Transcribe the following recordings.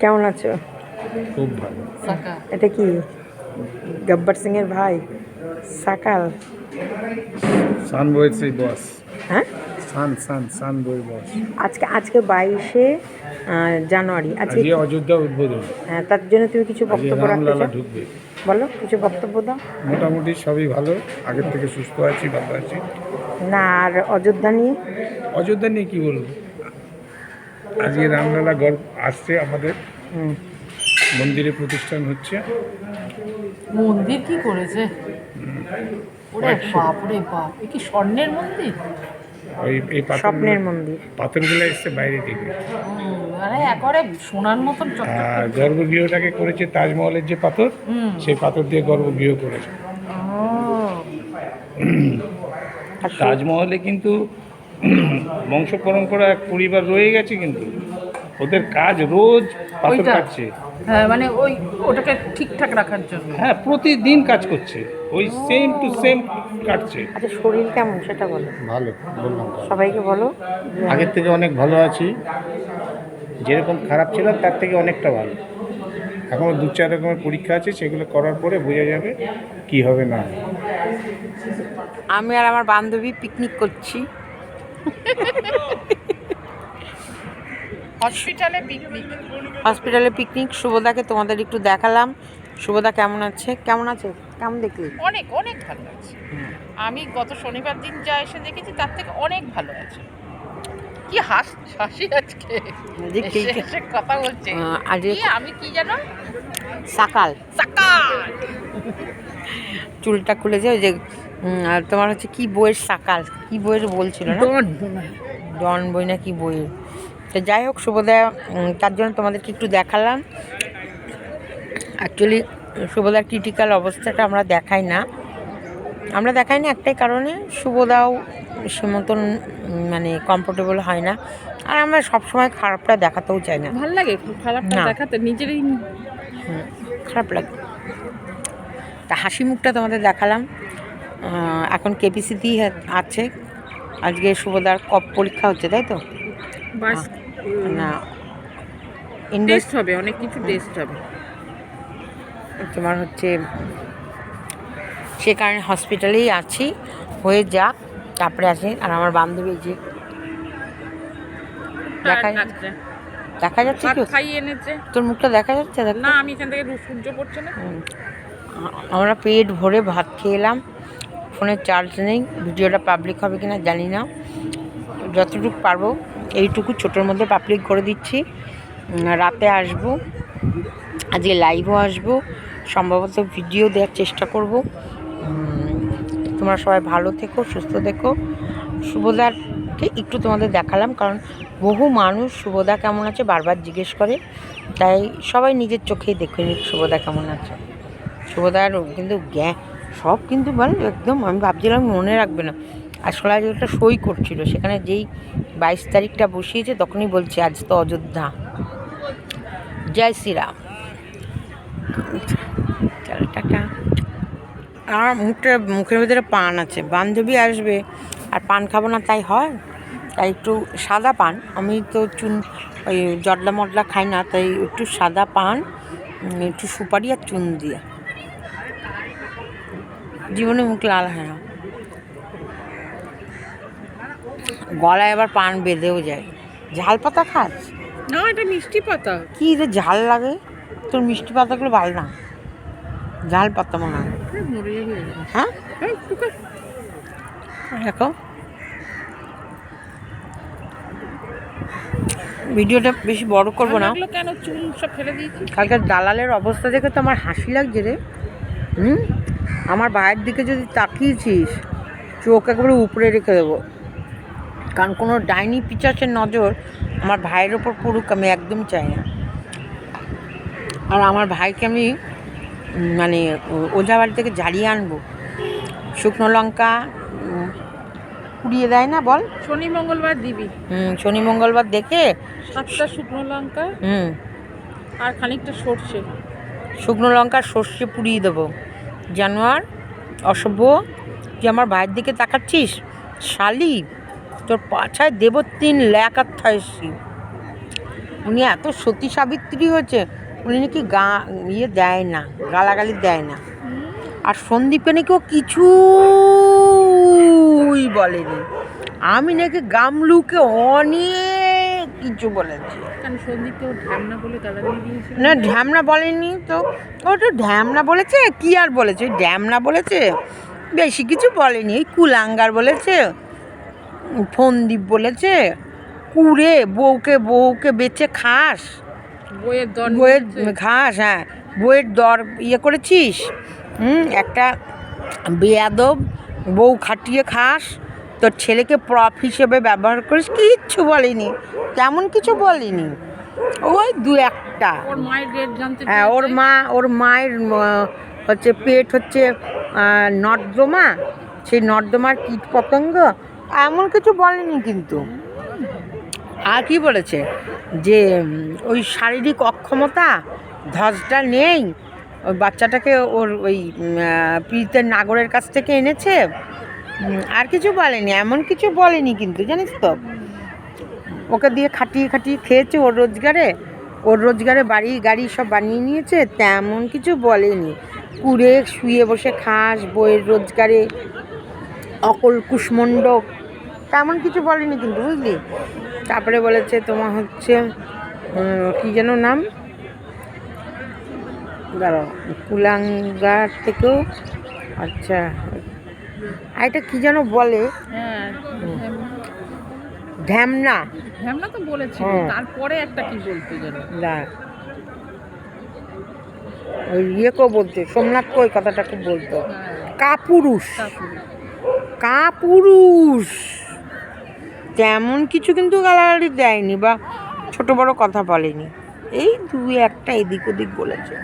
কেমন আছো? খুব ভালো। সাকা। এটা কি? গব্বর সিং এর ভাই? সাকাল? সান বইয়ের সেই বস হ্যাঁ? সান সান সান বইয়ের বস আজকে আজকে বাইশে জানুয়ারি। আজকে অযোধ্যা উদ্বোধন। হ্যাঁ, তার জন্য তুমি কিছু বক্তব্য রাখতে চাও? বলো কিছু বক্তব্য দাও। মোটামুটি সবই ভালো। আগের থেকে সুস্থ আছি ভালো আছি। না আর অযোধ্যা নিয়ে? অযোধ্যা নিয়ে কি বলব? আজকে রামলালা গল্প আসছে আমাদের। মন্দিরে প্রতিষ্ঠান হচ্ছে। মন্দির কি করেছে? ওরে বাপ রে বাপ এ কি স্বর্ণের মন্দির? ওই এই স্বপ্নের মন্দির। পাথরগুলো এসছে বাইরে থেকে। আরে একবারে সোনার মতন গর্ভগৃহটাকে করেছে তাজমহলের যে পাথর হুম। সেই পাথর দিয়ে গর্ভগৃহ করেছে। তাজমহলে কিন্তু বংশ পরম্পরা এক পরিবার রয়ে গেছে কিন্তু। ওদের কাজ রোজ পাথর ওইটা? কাটছে। হ্যাঁ মানে ওই ওটাকে ঠিকঠাক রাখার জন্য। হ্যাঁ প্রতিদিন কাজ করছে। ওই সেম টু সেম কাটছে। আচ্ছা শরীর কেমন সেটা বলো। ভালো বললাম সবাইকে বলো। আগের থেকে অনেক ভালো আছি। যেরকম খারাপ ছিলাম তার থেকে অনেকটা ভালো। এখনও দু চার রকমের পরীক্ষা আছে সেগুলো করার পরে বোঝা যাবে কি হবে না হবে। আমি আর আমার বান্ধবী পিকনিক করছি। হসপিটালে পিকনিক হসপিটালে পিকনিক শুভদাকে তোমাদের একটু দেখালাম। শুভদা কেমন আছে? কেমন আছে? কেমন দেখলি? অনেক অনেক ভালো আছে। আমি গত শনিবার দিন যা এসে দেখেছি তার থেকে অনেক ভালো আছে। কি হাস হাসি আজকে। কথা বলছে। আমি কি জানো? সকাল। সাকাল! চুলটা খুলে খুলেছে ওই যে আর তোমার হচ্ছে কি বইয়ের সাকাল? কি বইয়ের বলছিল না? ডন বই না। কি বইয়ের? তো যাই হোক শুভদা তার জন্য তোমাদেরকে একটু দেখালাম। অ্যাকচুয়ালি শুভদার ক্রিটিক্যাল অবস্থাটা আমরা দেখাই না। আমরা দেখাই না একটাই কারণে শুভদাও সে মতন মানে কমফোর্টেবল হয় না। আর আমরা সবসময় খারাপটা দেখাতেও চাই না। ভালো লাগে খারাপটা দেখাতে নিজেরই খারাপ লাগে। তা হাসি মুখটা তোমাদের দেখালাম। এখন কেপিসিতেই আছে। আজকে শুভদার কপ পরীক্ষা হচ্ছে তাই তো? না। ইন্ডোর টেস্ট হবে অনেক কিছু টেস্ট হবে। তোমার হচ্ছে সে কারণে হসপিটালেই আছি হয়ে যাক তারপরে আছে আর আমার বান্ধবী যে দেখা আচ্ছা দেখা যাচ্ছে কি খাইয়ে এনেছে। তোর মুখটা দেখা যাচ্ছে? না আমি এখান থেকে সূর্য পড়ছে না। আমরা পেট ভরে ভাত খেয়ে এলাম। ফোনের চার্জ নেই, ভিডিওটা পাবলিক হবে কিনা জানি না। যতটুকু পারব, এইটুকু ছোটোর মধ্যে পাবলিক করে দিচ্ছি। রাতে আসব, আজকে লাইভও আসব, সম্ভবত ভিডিও দেওয়ার চেষ্টা করব। তোমরা সবাই ভালো থেকো, সুস্থ থেকো। শুভদারকে একটু তোমাদের দেখালাম, কারণ বহু মানুষ শুভদা কেমন আছে বারবার জিজ্ঞেস করে। তাই সবাই নিজের চোখেই দেখে নিক শুভদা কেমন আছে। শুভদার কিন্তু গ্যা সব কিন্তু বল একদম, আমি ভাবছিলাম মনে রাখবে না। আসলে আজ একটা সই করছিল, সেখানে যেই বাইশ তারিখটা বসিয়েছে তখনই বলছে, আজ তো অযোধ্যা। জয় শ্রীরাম। আমার মুখটা, মুখের ভিতরে পান আছে, বান্ধবী আসবে, আর পান খাব না, তাই হয়? তাই একটু সাদা পান, আমি তো চুন, ওই জটলা মটলা খাই না, তাই একটু সাদা পান, একটু সুপারি আর চুন দিয়ে। জীবনে মুখ লাল হয় না। গলায় আবার পান বেঁধেও যায়। ঝাল পাতা খাস? না এটা মিষ্টি পাতা। কি রে ঝাল লাগে? তোর মিষ্টি পাতাগুলো ভালো না। ঝাল পাতা মনে হয়। হ্যাঁ? দেখো। ভিডিওটা বেশি বড় করব না। এগুলো কেন? চুল সব ফেলে দিয়েছি। কালকে দালালের অবস্থা দেখে তো আমার হাসি লাগছে রে। হুম? আমার ভাইয়ের দিকে যদি তাকিয়েছিস চোখ একেবারে উপরে রেখে দেবো। কারণ কোনো ডাইনি পিচাসের নজর আমার ভাইয়ের ওপর পড়ুক আমি একদম চাই না। আর আমার ভাইকে আমি মানে ওঝা বাড়ি থেকে ঝাড়িয়ে আনব। শুকনো লঙ্কা পুড়িয়ে দেয় না বল? শনি মঙ্গলবার দিবি। হুম শনি মঙ্গলবার দেখে? সাতটা শুকনো লঙ্কা। হুম। আর খানিকটা সর্ষে। শুকনো লঙ্কা সর্ষে পুড়িয়ে দেবো। জানোয়ার, অসভ্য। তুই আমার ভাইয়ের দিকে তাকাচ্ছিস? শালি, তোর পাছায় দেব তিন ল্যাক আর থাইসি উনি এত সতী সাবিত্রী হয়েছে, উনি নাকি গা ইয়ে দেয় না, গালাগালি দেয় না। আর সন্দীপে নাকি ও কিছুই বলেনি। আমি নাকি গামলুকে অনেক কিছু বলেছি না। ঢ্যামনা বলেনি তো। ও তো ঢ্যামনা বলেছে? কি আর বলেছে? ঢ্যামনা বলেছে? বেশি কিছু বলেনি। ওই কুলাঙ্গার বলেছে? ফন্দীপ বলেছে? কুড়ে বউকে বউকে বেচে খাস। বইয়ের দর বইয়ের ঘাস হ্যাঁ। বইয়ের দর ইয়ে করেছিস? হুম একটা বেয়াদব বউ খাটিয়ে খাস। তোর ছেলেকে প্রপ হিসেবে ব্যবহার করিস কিচ্ছু বলেনি। তেমন কিছু বলেনি। ওই দু একটা। হ্যাঁ ওর মা ওর মায়ের হচ্ছে পেট হচ্ছে নর্দমা। সেই নর্দমার কীট পতঙ্গ এমন কিছু বলেনি কিন্তু। আর কি বলেছে? যে ওই শারীরিক অক্ষমতা ধসটা নেই। ওই বাচ্চাটাকে ওর ওই প্রীতের নাগরের কাছ থেকে এনেছে। আর কিছু বলেনি, এমন কিছু বলেনি কিন্তু, জানিস তো। ওকে দিয়ে খাটিয়ে খাটিয়ে খেয়েছে ওর রোজগারে ওর রোজগারে বাড়ি গাড়ি সব বানিয়ে নিয়েছে, তেমন কিছু বলেনি। কুড়ে শুয়ে বসে খাস, বইয়ের রোজগারে অকল কুষ্মণ্ডক তেমন কিছু বলেনি কিন্তু, বুঝলি? তারপরে বলেছে তোমার হচ্ছে কি যেন নাম? দাঁড়াও, কুলাঙ্গার থেকেও আচ্ছা আর এটা কি যেন বলে? হ্যাঁ ঢ্যামনা। ঢ্যামনা তো বলেছিল হ্যাঁ। তারপরে একটা কি বলতে যেন না। ওই ইয়েকেও বলতো সোমনাথকে ওই কথাটা খুব বলতো। হ্যাঁ। কাপুরুষ। কাপুরুষ। তেমন কিছু কিন্তু গালাগালি দেয়নি বা ছোট বড় কথা বলেনি। এই দুই একটা এদিক ওদিক বলেছে।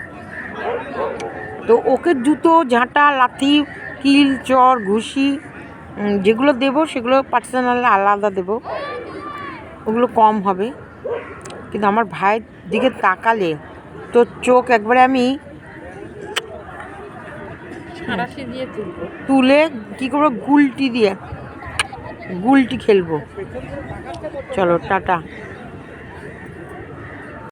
তো ওকে জুতো ঝাঁটা লাথি কিল চর ঘুষি যেগুলো দেবো সেগুলো পার্সোনাল আলাদা দেবো। ওগুলো কম হবে। কিন্তু আমার ভাইয়ের দিকে তাকালে তো চোখ একবারে আমি তুলে কি করব? গুলটি দিয়ে গুলটি খেলব। চলো টাটা।